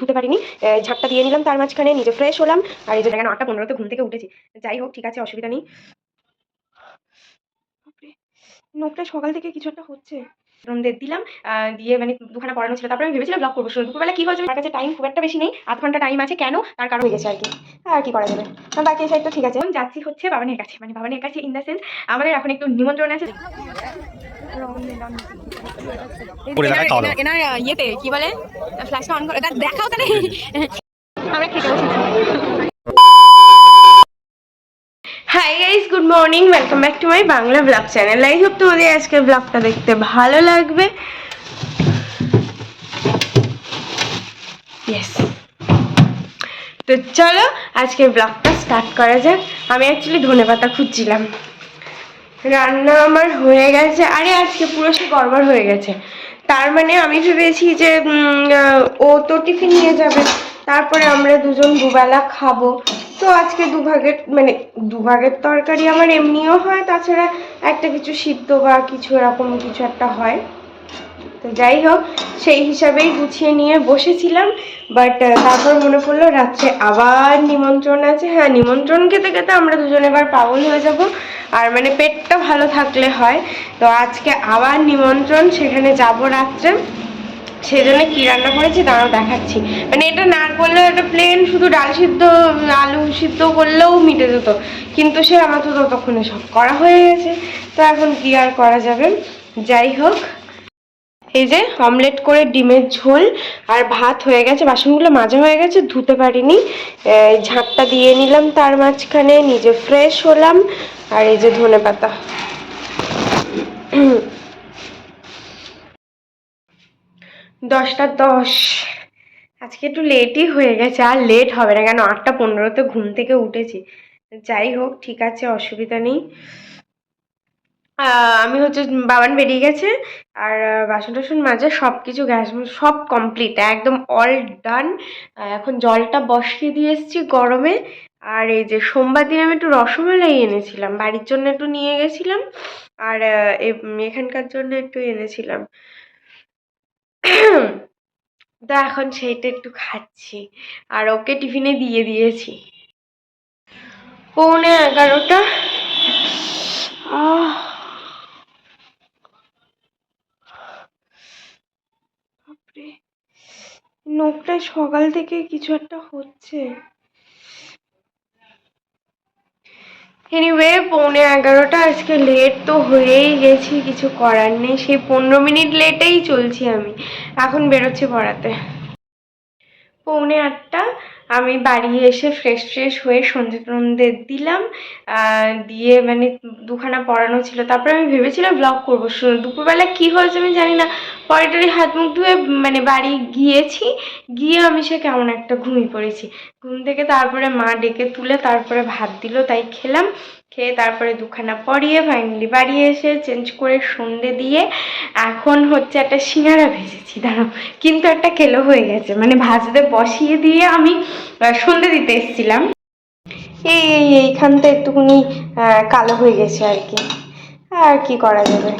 ধুতে পারিনি। ঝাঁটটা দিয়ে নিলাম, তার মাঝখানে নিজে ফ্রেশ হলাম। আর এই যে দেখেন, আটটা পনেরোতে ঘুম থেকে উঠেছি। যাই হোক, ঠিক আছে, অসুবিধা নেই। নোকটা সকাল থেকে কিছু একটা হচ্ছে। দিলাম দিয়ে মানে দুখানা পড়ানো ছিল। তারপরে আমি ভেবেছিলাম ব্লগ করব দুপুরবেলা কি হয়েছে আমার কাছে টাইম খুব একটা বেশি নেই। আধ ঘণ্টা টাইম আছে। কেন? তার কারণ হয়ে গেছে আর কি। আর কি করা যাবে? বাকি এই সাইডটা ঠিক আছে। এখন যাচ্ছি হচ্ছে বাবানের কাছে। মানে বাবানের কাছে ইন দ্য সেন্স আমাদের এখন একটু নিমন্ত্রণ আছে। ইয়েতে কি বলে? ফ্ল্যাশটা অন করে দেখাও তাহলে আমরা খেতে বসেছি। Morning welcome back to my Bangla vlog channel I hope তোমাদের আজকের ব্লগটা দেখতে ভালো লাগবে। তো চলো, আজকের ব্লগটা স্টার্ট করা যাক। আমি অ্যাকচুয়ালি ধনে পাতা খুঁজছিলাম। রান্না আমার হয়ে গেছে। আরে, আজকে পুরো সে গড়বড় হয়ে গেছে। তার মানে আমি ভেবেছি যে ও তো টিফিন নিয়ে যাবে। তারপরে আমরা দুজন দুবেলা খাব। আজকে দুভাগের মানে দুভাগের তরকারি আমার এমনিও হয়, তাছাড়া একটা কিছু সিদ্ধ বা কিছু এরকম কিছু একটা হয়। তো যাই হোক, সেই হিসাবেই গুছিয়ে নিয়ে বসেছিলাম বাট তারপর মনে পড়ল রাত্রে আবার নিমন্ত্রণ আছে। হ্যাঁ নিমন্ত্রণ খেতে খেতে আমরা দুজন এবার পাগল হয়ে যাব। আর মানে পেটটা ভালো থাকলে হয়। তো আজকে আবার নিমন্ত্রণ, সেখানে যাব রাত্রে। সেজন্য কি রান্না করেছি দাঁড়াও দেখাচ্ছি। মানে এটা না করলেও একটা প্লেন শুধু ডাল সিদ্ধ, আলু সিদ্ধ করলেও মিটে যেত। কিন্তু সে আমার তো ততক্ষণে সব করা হয়ে গেছে। তো এখন কি আর করা যাবে? যাই হোক। এই যে অমলেট করে ডিমের ঝোল আর ভাত হয়ে গেছে। বাসনগুলো মাজা হয়ে গেছে, ধুতে পারিনি। ঝাঁটটা দিয়ে নিলাম তার মাঝখানে। নিজে ফ্রেশ হলাম। আর এই যে ধনে পাতা দশটা দশ। আজকে একটু লেটই হয়ে গেছে, আর লেট হবে না কেন? আটটা পনেরোতে ঘুম থেকে উঠেছি। যাই হোক, ঠিক আছে, অসুবিধা নেই। আমি হচ্ছে বাবান বেরিয়ে গেছে, আর বাসন টাসন মাজা সব কিছু গ্যাস সব কমপ্লিট একদম অল ডান এখন জলটা বসিয়ে দিয়ে এসেছি গরমে। আর এই যে সোমবার দিন আমি একটু রসমালাই এনেছিলাম, বাড়ির জন্য একটু নিয়ে গেছিলাম, আর এখানকার জন্য একটু এনেছিলাম। তো এখন সেইটা একটু খাচ্ছি। আর ওকে টিফিনে দিয়ে দিয়েছি। পৌনে এগারোটা। নোখটা সকাল থেকে কিছু একটা হচ্ছে। এনিওয়ে পৌনে এগারোটা, আজকে লেট তো হয়েই গেছি, কিছু করার নেই। সেই পনেরো মিনিট লেটেই চলছি আমি। এখন বেরোচ্ছি পড়াতে। পৌনে আটটা, আমি বাড়ি এসে ফ্রেশ ফ্রেশ হয়ে সন্ধে টন্ধে দিলাম দিয়ে মানে দুখানা পড়ানো ছিল। তারপরে আমি ভেবেছিলাম ব্লগ করব। দুপুরবেলা কি হয়েছে আমি জানি না। পরে টরে হাত মুখ ধুয়ে মানে বাড়ি গিয়েছি। গিয়ে আমি সে কেমন একটা ঘুমিয়ে পড়েছি। ঘুম থেকে তারপরে মা ডেকে তুলে তারপরে ভাত দিল, তাই খেলাম। খেয়ে তারপরে দুখানা পরিয়ে ফাইনালি বাড়ি এসে চেঞ্জ করে সন্ধে দিয়ে এখন হচ্ছে একটা সিঙ্গারা ভেজেছি, দাঁড়াও। কিন্তু একটা কেলো হয়ে গেছে মানে ভাজতে বসিয়ে দিয়ে আমি সন্ধে দিতে এসেছিলাম। এই এই, এইখানটা একটুখানি কালো হয়ে গেছে আর কি। আর কি করা যাবে?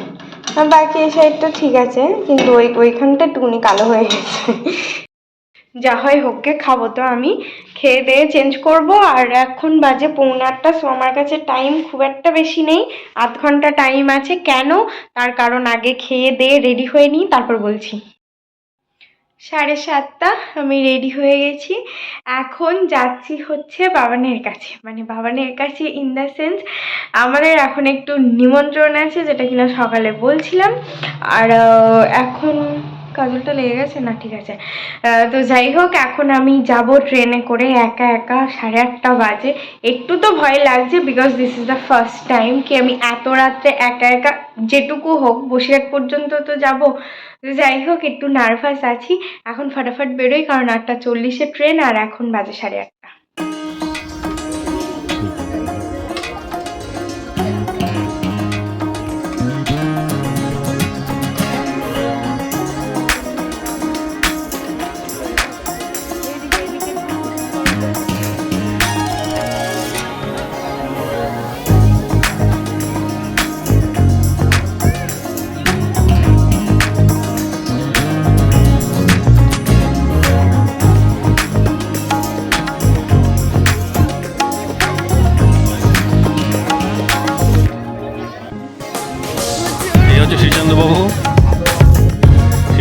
বাকি এই সাইডটা ঠিক আছে, কিন্তু ওই, ওইখানটা টুনি কালো হয়ে গেছে। যা হয় হোককে খাব তো আমি। খেয়ে দিয়ে চেঞ্জ করব, আর এখন বাজে পৌনে আটটা সো আমার কাছে টাইম খুব একটা বেশি নেই। আধ ঘণ্টা টাইম আছে। কেন? তার কারণ আগে খেয়ে দিয়ে রেডি হয়ে নিই, তারপর বলছি। সাড়ে সাতটা, আমি রেডি হয়ে গেছি। এখন যাচ্ছি হচ্ছে বাবানের কাছে। মানে বাবানের কাছে ইন দ্য সেন্স আমাদের এখন একটু নিমন্ত্রণ আছে, যেটা কিনা সকালে বলছিলাম। আর এখন কাজলটা লেগে গেছে? না, ঠিক আছে। তো যাই হোক, এখন আমি যাব ট্রেনে করে একা একা সাড়ে আটটা বাজে। একটু তো ভয় লাগছে because this is the first time কি আমি এত রাত্রে একা একা যেটুকু হোক, বসিরহাট পর্যন্ত তো যাব। যাই হোক একটু নার্ভাস আছি। এখন ফটাফট বেরোই, কারণ আটটা চল্লিশে ট্রেন আর এখন বাজে সাড়ে আটটা।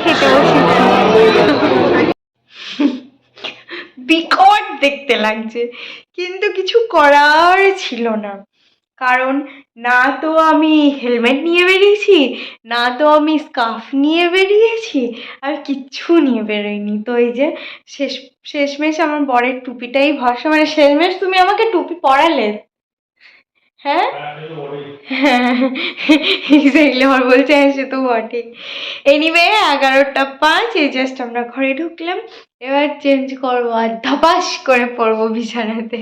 খেতে বিকট দেখতে লাগছে। কিন্তু কিছু করার ছিল না। কারণ না তো আমি হেলমেট নিয়ে বেরিয়েছি, না তো আমি স্কার্ফ নিয়ে বেরিয়েছি, আর কিচ্ছু নিয়ে বেরোইনি তো এই যে শেষ, শেষমেশ আমার বরের টুপিটাই ভরসা মানে শেষমেশ তুমি আমাকে টুপি পরালে। হ্যাঁ? হ্যাঁ এক্স্যাক্টলি আমার বলছে হ্যাঁ সে তো বটে এনিওয়ে এগারোটা পাঁচ, এই জাস্ট আমরা ঘরে ঢুকলাম। এবার চেঞ্জ করব আর ধপাস করে পড়ব বিছানাতে।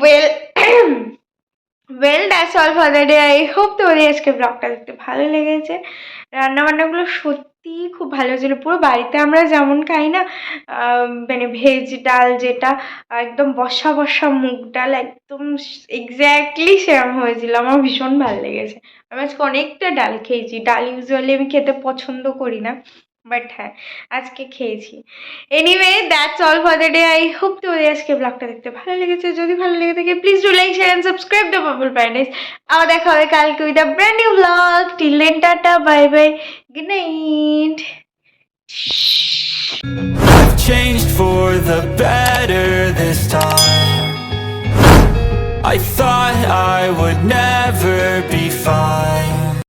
Well well that's all for the day I hope তোমাদের আজকে ব্লগটা দেখতে ভালো লেগেছে। রান্নাবান্নাগুলো সত্যিই খুব ভালো ছিল। পুরো বাড়িতে আমরা যেমন খাই না মানে ভেজ ডাল যেটা, একদম বসা বসা মুগ ডাল, একদম এক্স্যাক্টলি সেরকম হয়েছিল। আমার ভীষণ ভালো লেগেছে। আমি আজকে অনেকটা ডাল খেয়েছি। ডাল ইউজুয়ালি আমি খেতে পছন্দ করি না। বাট হ্যাঁ আজকে খেয়েছি। Anyway that's all for the day I hope তোমাদের আজকে ব্লগটা দেখতে ভালো লেগেছে। যদি ভালো লেগে থাকে please do like share and subscribe the Pebble Paradise আবার দেখা হবে কালকে with a brand new vlog till then tata bye bye good night changed for the better this time. I thought I would never be fine.